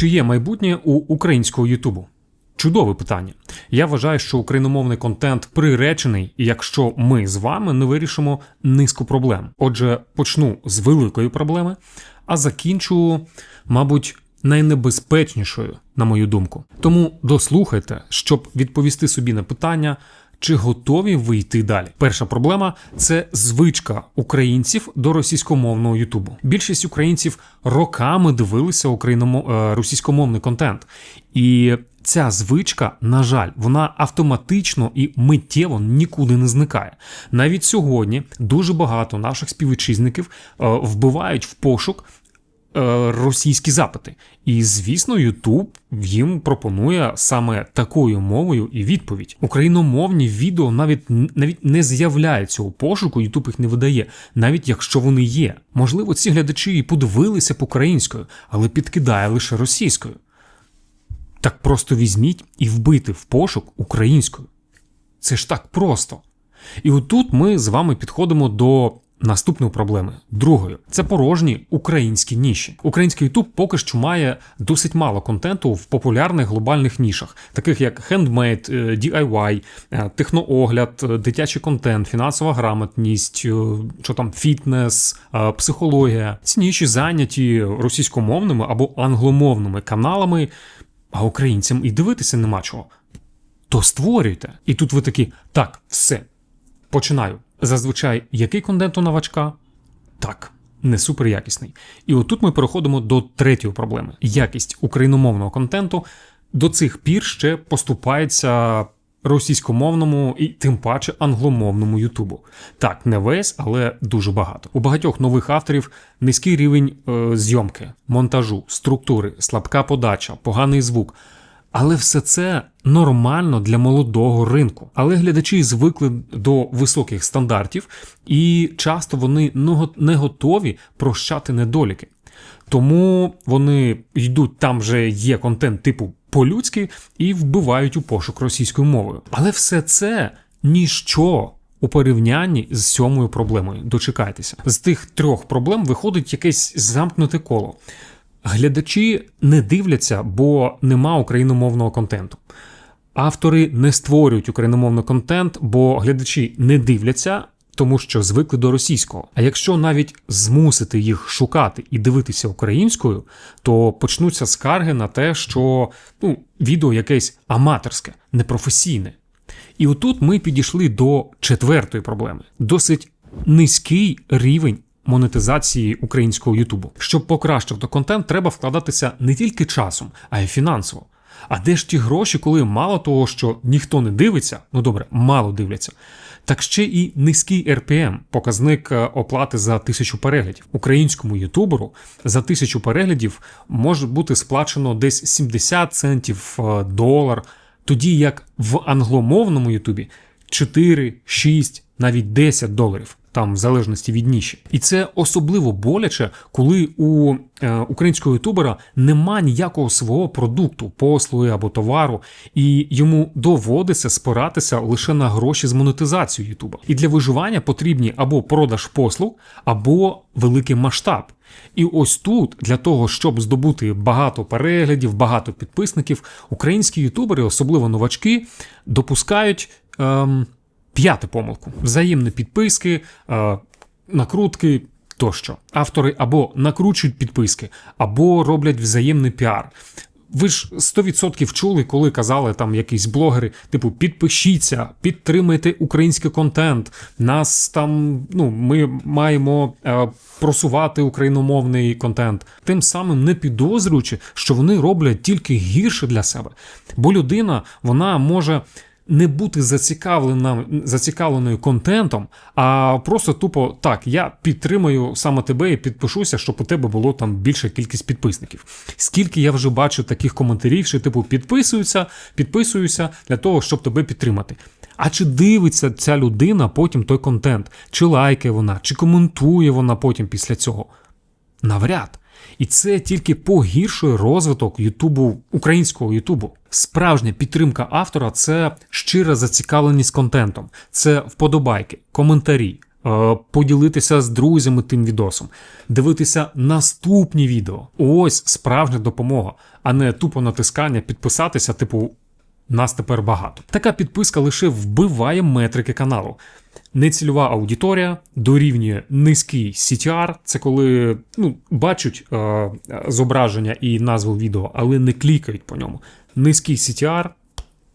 Чи є майбутнє у українського Ютубу? Чудове питання. Я вважаю, що україномовний контент приречений, якщо ми з вами не вирішимо низку проблем. Отже, почну з великої проблеми, а закінчу, мабуть, найнебезпечнішою, на мою думку. Тому дослухайте, щоб відповісти собі на питання. Чи готові ви йти далі? Перша проблема це звичка українців до російськомовного Ютубу. Більшість українців роками дивилися україномо... е, російськомовний контент, і ця звичка, на жаль, вона автоматично і миттєво нікуди не зникає. Навіть сьогодні дуже багато наших співвітчизників е, вбивають в пошук російські запити. І звісно, Ютуб їм пропонує саме такою мовою і відповідь. Україномовні відео навіть навіть не з'являються у пошуку, Ютуб їх не видає, навіть якщо вони є. Можливо, ці глядачі і подивилися б українською, але підкидає лише російською. Так просто візьміть і вбити в пошук українською. Це ж так просто. І отут ми з вами підходимо до наступної проблеми. Другої це порожні українські ніші. Український YouTube поки що має досить мало контенту в популярних глобальних нішах, таких як хендмейд, DIY, е, техноогляд, е, дитячий контент, фінансова грамотність, е, що там фітнес, психологія. Ці ніші зайняті російськомовними або англомовними каналами, а українцям і дивитися нема чого. То створюйте. І тут ви такі, так, все. Починаю. Зазвичай який контент у новачка? Так, не суперякісний. І отут ми переходимо до третьої проблеми: якість україномовного контенту до цих пір ще поступається російськомовному і тим паче англомовному Ютубу. Так, не весь, але дуже багато. У багатьох нових авторів низький рівень е, зйомки, монтажу, структури, слабка подача, поганий звук. Але все це нормально для молодого ринку. Але глядачі звикли до високих стандартів, і часто вони не готові прощати недоліки. Тому вони йдуть там, вже є контент типу по-людськи і вбивають у пошук російською мовою. Але все це ніщо. У порівнянні з сьомою проблемою дочекайтеся з тих трьох проблем виходить якесь замкнуте коло. Глядачі не дивляться, бо нема україномовного контенту. Автори не створюють україномовний контент, бо глядачі не дивляться, тому що звикли до російського. А якщо навіть змусити їх шукати і дивитися українською, то почнуться скарги на те, що ну, відео якесь аматорське, непрофесійне. І отут ми підійшли до четвертої проблеми: досить низький рівень монетизації українського Ютубу. Щоб покращити контент, треба вкладатися не тільки часом, а й фінансово. А де ж ті гроші, коли мало того, що ніхто не дивиться, ну добре, мало дивляться, так ще і низький RPM, показник е, оплати за тисячу переглядів. Українському ютуберу за тисячу переглядів може бути сплачено десь 70 центів е, долар, тоді як в англомовному Ютубі 4, 6, навіть 10 доларів там в залежності від ніші. І це особливо боляче, коли у е, українського ютубера нема ніякого свого продукту, послуги або товару, і йому доводиться спиратися лише на гроші з монетизацією Ютуба. І для виживання потрібні або продаж послуг, або великий масштаб. І ось тут, для того, щоб здобути багато переглядів, багато підписників, українські ютубери, особливо новачки, допускають. Ем, П'яте помилку: взаємні підписки, е, накрутки тощо. Автори або накручують підписки, або роблять взаємний піар. Ви ж 100% чули, коли казали там якісь блогери, типу, підпишіться, підтримайте український контент. Нас там, ну, ми маємо е, просувати україномовний контент, тим самим не підозрюючи, що вони роблять тільки гірше для себе. Бо людина вона може не бути зацікавленою контентом, а просто тупо так, я підтримую саме тебе і підпишуся, щоб у тебе було там більша кількість підписників. Скільки я вже бачу таких коментарів, що типу підписуюся, підписуюся для того, щоб тебе підтримати. А чи дивиться ця людина потім той контент, чи лайкає вона, чи коментує вона потім після цього? Навряд. І це тільки погіршує розвиток Ютубу, українського Ютубу. Справжня підтримка автора це щира зацікавленість контентом, це вподобайки, коментарі, е, поділитися з друзями тим відосом, дивитися наступні відео. Ось справжня допомога, а не тупо натискання, підписатися, типу. Нас тепер багато. Така підписка лише вбиває метрики каналу. Нецільова аудиторія дорівнює низький CTR, це коли ну, бачать е, зображення і назву відео, але не клікають по ньому. Низький CTR,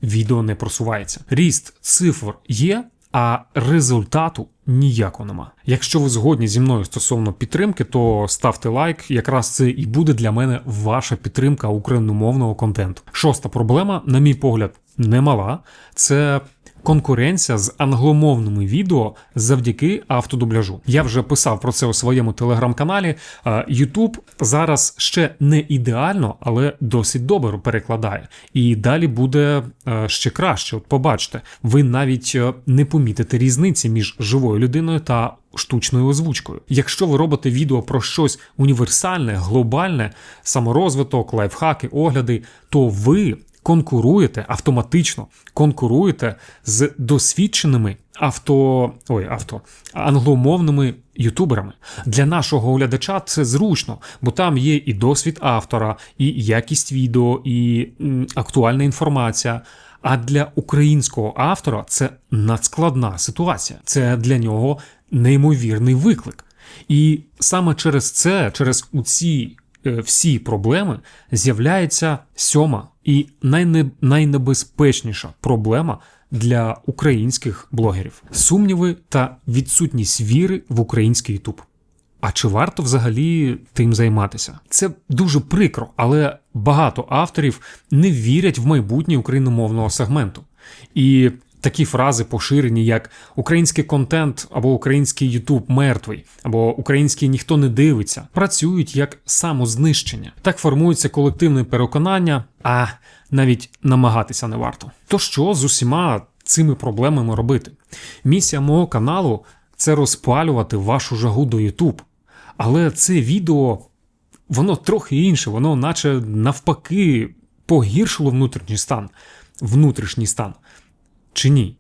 відео не просувається. Ріст цифр є, а результату ніякого нема. Якщо ви згодні зі мною стосовно підтримки, то ставте лайк. Якраз це і буде для мене ваша підтримка україномовного контенту. Шоста проблема, на мій погляд, немала. Це конкуренція з англомовними відео завдяки автодубляжу. Я вже писав про це у своєму телеграм-каналі. Е, YouTube зараз ще не ідеально, але досить добре перекладає. І далі буде е, ще краще. От побачите, ви навіть е, не помітите різниці між живою людиною та. Штучною озвучкою. Якщо ви робите відео про щось універсальне, глобальне, саморозвиток, лайфхаки, огляди, то ви конкуруєте автоматично, конкуруєте з досвідченими авто, ой, авто англомовними ютуберами. Для нашого глядача це зручно, бо там є і досвід автора, і якість відео, і актуальна інформація. А для українського автора це надскладна ситуація. Це для нього неймовірний виклик. І саме через це, через ці е, всі проблеми, з'являється сьома і найне, найнебезпечніша проблема для українських блогерів: сумніви та відсутність віри в український Ютуб. А чи варто взагалі тим займатися? Це дуже прикро, але багато авторів не вірять в майбутнє україномовного сегменту. І такі фрази поширені, як український контент або український Ютуб мертвий, або український ніхто не дивиться, працюють як самознищення. Так формується колективне переконання, а навіть намагатися не варто. То що з усіма цими проблемами робити? Місія мого каналу це розпалювати вашу жагу до Ютуб. Але це відео, воно трохи інше, воно, наче навпаки, погіршило внутрішній стан. Внутрішній стан. Чи ні?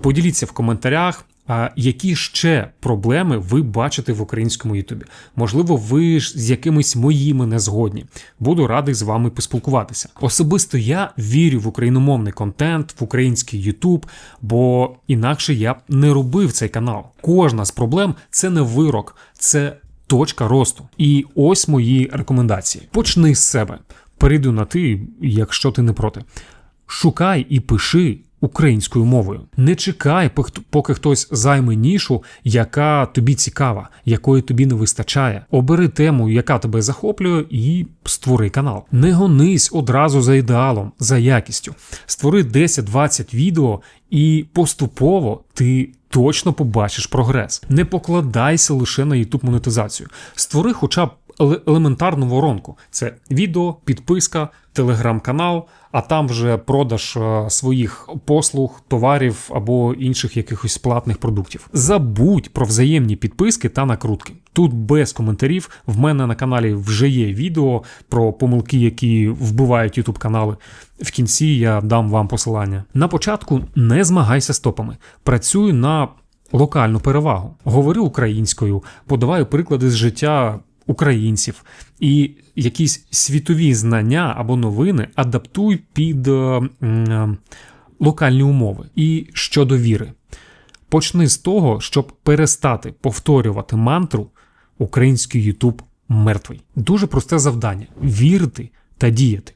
Поділіться в коментарях, а які ще проблеми ви бачите в українському Ютубі. Можливо, ви ж з якимись моїми не згодні. Буду радий з вами поспілкуватися. Особисто я вірю в україномовний контент, в український Ютуб, бо інакше я б не робив цей канал. Кожна з проблем це не вирок, це точка росту. І ось мої рекомендації. Почни з себе. Перейду на ти, якщо ти не проти. Шукай і пиши українською мовою. Не чекай, поки хтось займе нішу, яка тобі цікава, якої тобі не вистачає. Обери тему, яка тебе захоплює, і створи канал. Не гонись одразу за ідеалом, за якістю. Створи 10-20 відео, і поступово ти. Точно побачиш прогрес. Не покладайся лише на YouTube монетизацію. Створи хоча б елементарну воронку: це відео, підписка, телеграм-канал, а там вже продаж е, своїх послуг, товарів або інших якихось платних продуктів. Забудь про взаємні підписки та накрутки. Тут без коментарів. В мене на каналі вже є відео про помилки, які вбивають YouTube канали. В кінці я дам вам посилання. На початку не змагайся з топами. Працюй на локальну перевагу. Говори українською, подавай приклади з життя українців і якісь світові знання або новини адаптуй під е, е, локальні умови. І щодо віри. Почни з того, щоб перестати повторювати мантру український Ютуб мертвий. Дуже просте завдання вірити та діяти.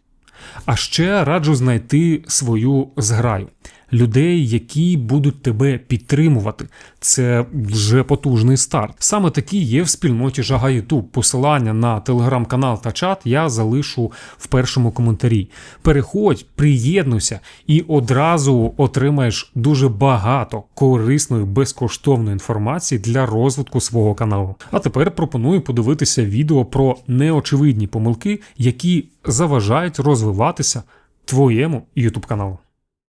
А ще раджу знайти свою зграю людей, які будуть тебе підтримувати. Це вже потужний старт. Саме такі є в спільноті Жага Ютуб. Посилання на телеграм-канал та чат я залишу в першому коментарі. Переходь, приєднуйся і одразу отримаєш дуже багато корисної безкоштовної інформації для розвитку свого каналу. А тепер пропоную подивитися відео про неочевидні помилки, які заважають розвиватися твоєму YouTube каналу.